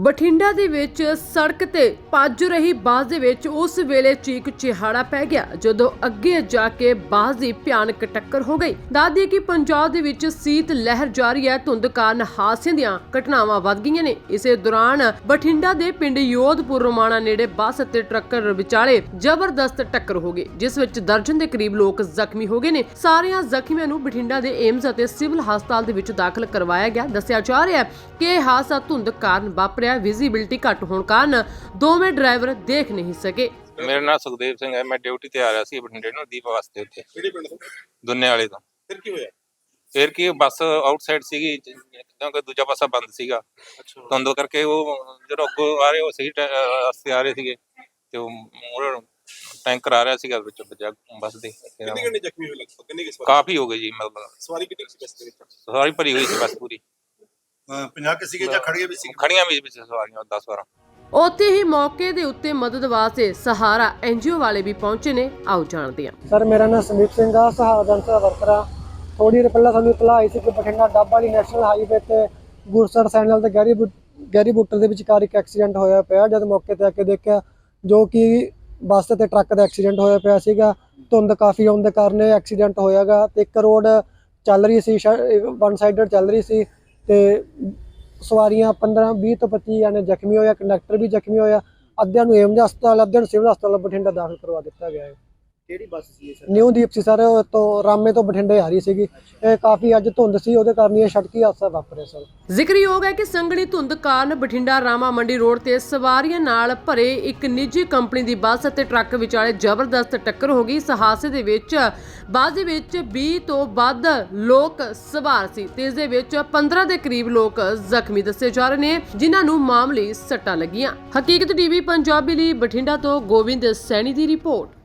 ਬਠਿੰਡਾ ਦੇ ਵਿੱਚ ਸੜਕ ਤੇ ਭੱਜ ਰਹੀ ਬੱਸ ਦੇ ਵਿੱਚ ਉਸ ਵੇਲੇ ਚੀਕ ਚਿਹਾੜਾ ਪੈ ਗਿਆ, ਜਦੋਂ ਅੱਗੇ ਜਾ ਕੇ ਬੱਸ ਦੀ ਭਿਆਨਕ ਟੱਕਰ ਹੋ ਗਈ। ਦੱਸਦੀ ਕਿ ਪੰਜਾਬ ਦੇ ਵਿੱਚ ਸੀਤ ਲਹਿਰ ਜਾਰੀ ਹੈ, ਧੁੰਦ ਕਾਰਨ ਹਾਦਸਿਆਂ ਦੀਆਂ ਘਟਨਾਵਾਂ ਵੱਧ ਗਈਆਂ ਨੇ। ਇਸੇ ਦੌਰਾਨ ਬਠਿੰਡਾ ਦੇ ਪਿੰਡ ਯੋਧਪੁਰ ਰੋਮਾਣਾ ਨੇੜੇ ਬੱਸ ਅਤੇ ਟਰੱਕਰ ਵਿਚਾਲੇ ਜ਼ਬਰਦਸਤ ਟੱਕਰ ਹੋ ਗਈ, ਜਿਸ ਵਿੱਚ ਦਰਜਨ ਦੇ ਕਰੀਬ ਲੋਕ ਜ਼ਖਮੀ ਹੋ ਗਏ ਨੇ। ਸਾਰਿਆਂ ਜ਼ਖਮੀਆਂ ਨੂੰ ਬਠਿੰਡਾ ਦੇ ਏਮਜ਼ ਅਤੇ ਸਿਵਲ ਹਸਪਤਾਲ ਦੇ ਵਿੱਚ ਦਾਖਲ ਕਰਵਾਇਆ ਗਿਆ। ਦੱਸਿਆ ਜਾ ਰਿਹਾ ਹੈ ਕਿ ਇਹ ਹਾਦਸਾ ਧੁੰਦ ਕਾਰਨ ਵਾਪਰਿਆ ਵਿਜ਼ਿਬਿਲਟੀ ਘੱਟ ਹੋਣ ਕਾਰਨ ਦੋਵੇਂ ਡਰਾਈਵਰ ਦੇਖ ਨਹੀਂ ਸਕੇ। ਮੇਰਾ ਨਾਮ ਸੁਖਦੇਵ ਸਿੰਘ ਹੈ ਮੈਂ ਡਿਊਟੀ ਤੇ ਆ ਰਿਹਾ ਸੀ ਬਠਿੰਡੇ ਨੂੰ ਦੀਪ ਵਾਸਤੇ ਉੱਥੇ। ਕਿਹੜੇ ਪਿੰਡ ਤੋਂ? ਦੁੰਨੇ ਵਾਲੇ ਤੋਂ। ਫਿਰ ਕੀ ਹੋਇਆ? ਫਿਰ ਕੀ ਬੱਸ ਆਊਟਸਾਈਡ ਸੀਗੀ ਕਿਉਂਕਿ ਦੂਜਾ ਪਾਸਾ ਬੰਦ ਸੀਗਾ। ਅੱਛਾ। ਧੁੰਦ ਕਰਕੇ ਉਹ ਜਦੋਂ ਅੱਗੋਂ ਆ ਰਹੇ ਉਹ ਸਹੀ ਰਸਤੇ ਆ ਰਹੇ ਸੀਗੇ ਤੇ ਉਹ ਮੂਹਰੇ ਟੈਂਕਰ ਆ ਰਿਹਾ ਸੀਗਾ ਵਿੱਚ ਵੱਜਾ ਬੱਸ ਦੇ। ਕਿੰਨੇ ਕਿੰਨੇ ਜ਼ਖਮੀ ਹੋਏ ਲਗਭਗ ਕਿੰਨੇ ਸਵਾਰੀ? ਕਾਫੀ ਹੋ ਗਏ ਜੀ ਮਤਲਬ ਸਵਾਰੀ ਕਿੰਨੀ ਸੀ ਬੱਸ ਦੇ ਵਿੱਚ? ਸਾਰੀ ਭਰੀ ਹੋਈ ਸੀ ਬੱਸ ਪੂਰੀ। 50 ਕਿ ਸੀਗੇ ਜਾਂ ਖੜੀਆਂ ਵੀ ਸੀ ਖੜੀਆਂ ਵੀ ਵਿੱਚ ਸਵਾਰੀਆਂ 10 12 ਉੱਥੇ ਹੀ ਮੌਕੇ ਦੇ ਉੱਤੇ ਮਦਦ ਵਾਸਤੇ ਸਹਾਰਾ ਐਨਜੀਓ ਵਾਲੇ ਵੀ ਪਹੁੰਚੇ ਨੇ। ਆਓ ਜਾਣਦੇ ਹਾਂ। ਸਰ ਮੇਰਾ ਨਾਮ ਸੰਦੀਪ ਸਿੰਘ ਆ ਸਹਾਰਨਪੁਰ ਦਾ ਵਰਕਰ ਥੋੜੀ ਦੇਰ ਪਹਿਲਾਂ ਸਾਨੂੰ ਇਤਲਾਹ ਆਈ ਸੀ ਕਿ ਬਠਿੰਡਾ ਡੱਬ ਵਾਲੀ ਨੈਸ਼ਨਲ ਹਾਈਵੇ ਤੇ ਗੁਰਸਰ ਸੈਨਲ ਤੇ ਗੈਰੀ ਗੈਰੀ ਬੁੱਟਰ ਦੇ ਵਿਚਕਾਰ ਇੱਕ ਐਕਸੀਡੈਂਟ ਹੋਇਆ ਪਿਆ। ਜਦ ਮੌਕੇ ਤੇ ਆ ਕੇ ਦੇਖਿਆ ਜੋ ਕਿ ਬੱਸ ਤੇ ਟਰੱਕ ਦਾ ਐਕਸੀਡੈਂਟ ਹੋਇਆ ਪਿਆ ਸੀਗਾ। ਧੁੰਦ ਕਾਫੀ ਆਉਣ ਦੇ ਕਾਰਨ ਐਕਸੀਡੈਂਟ ਹੋਇਆਗਾ ਤੇ ਇੱਕ ਰੋਡ ਚੱਲ ਰਹੀ ਸੀ ਵਨ ਸਾਈਡਡ ਚੱਲ ਰਹੀ ਸੀ। ਤੇ ਸਵਾਰੀਆਂ 15 20 ਤੋਂ 25 ਜਾਣੇ ਜ਼ਖਮੀ ਹੋਇਆ ਕੰਡਕਟਰ ਵੀ ਜ਼ਖਮੀ ਹੋਇਆ ਅੱਧਿਆਂ ਨੂੰ ਏਮਜ ਹਸਪਤਾਲ, ਅੱਧਿਆਂ ਨੂੰ ਸਿਵਲ ਹਸਪਤਾਲ ਬਠਿੰਡਾ ਦਾਖਲ ਕਰਵਾ ਦਿੱਤਾ ਗਿਆ ਹੈ। ਕਿਹੜੀ ਬੱਸ ਸੀ ਇਹ ਸਰ? ਨਿਊ ਦੀਪ ਸੀ ਸਰ ਉਹ ਤੋਂ ਰਾਮੇ ਤੋਂ ਬਠਿੰਡੇ ਆ ਰਹੀ ਸੀਗੀ। ਇਹ ਕਾਫੀ ਅੱਜ ਧੁੰਦ ਸੀ ਉਹਦੇ ਕਾਰਨ ਇਹ ਸੜਕੀ ਹਾਦਸਾ ਵਾਪਰਿਆ ਸਰ। ਜ਼ਿਕਰਯੋਗ ਹੈ ਕਿ ਸੰਘਣੀ ਧੁੰਦ ਕਾਰਨ ਬਠਿੰਡਾ ਰਾਮਾ ਮੰਡੀ ਰੋਡ ਤੇ ਸਵਾਰੀਆਂ ਨਾਲ ਭਰੇ ਇੱਕ ਨਿੱਜੀ ਕੰਪਨੀ ਦੀ ਬੱਸ ਅਤੇ ਟਰੱਕ ਵਿਚਾਲੇ ਜ਼ਬਰਦਸਤ ਟੱਕਰ ਹੋ ਗਈ। ਇਸ ਹਾਦਸੇ ਦੇ ਵਿੱਚ ਬੱਸ ਦੇ ਵਿੱਚ 20 ਤੋਂ ਵੱਧ ਲੋਕ ਸਵਾਰ ਸੀ ਤੇ ਇਸ ਦੇ ਵਿੱਚ 15 ਦੇ ਕਰੀਬ ਲੋਕ ਜ਼ਖਮੀ ਦੱਸੇ ਜਾ ਰਹੇ ਨੇ ਜਿਨ੍ਹਾਂ ਨੂੰ ਮਾਮੂਲੀ ਸੱਟਾਂ ਲੱਗੀਆਂ। ਹਕੀਕਤ ਟੀਵੀ ਪੰਜਾਬੀ ਲਈ ਬਠਿੰਡਾ ਤੋਂ ਗੋਬਿੰਦ ਸੈਣੀ ਦੀ ਰਿਪੋਰਟ।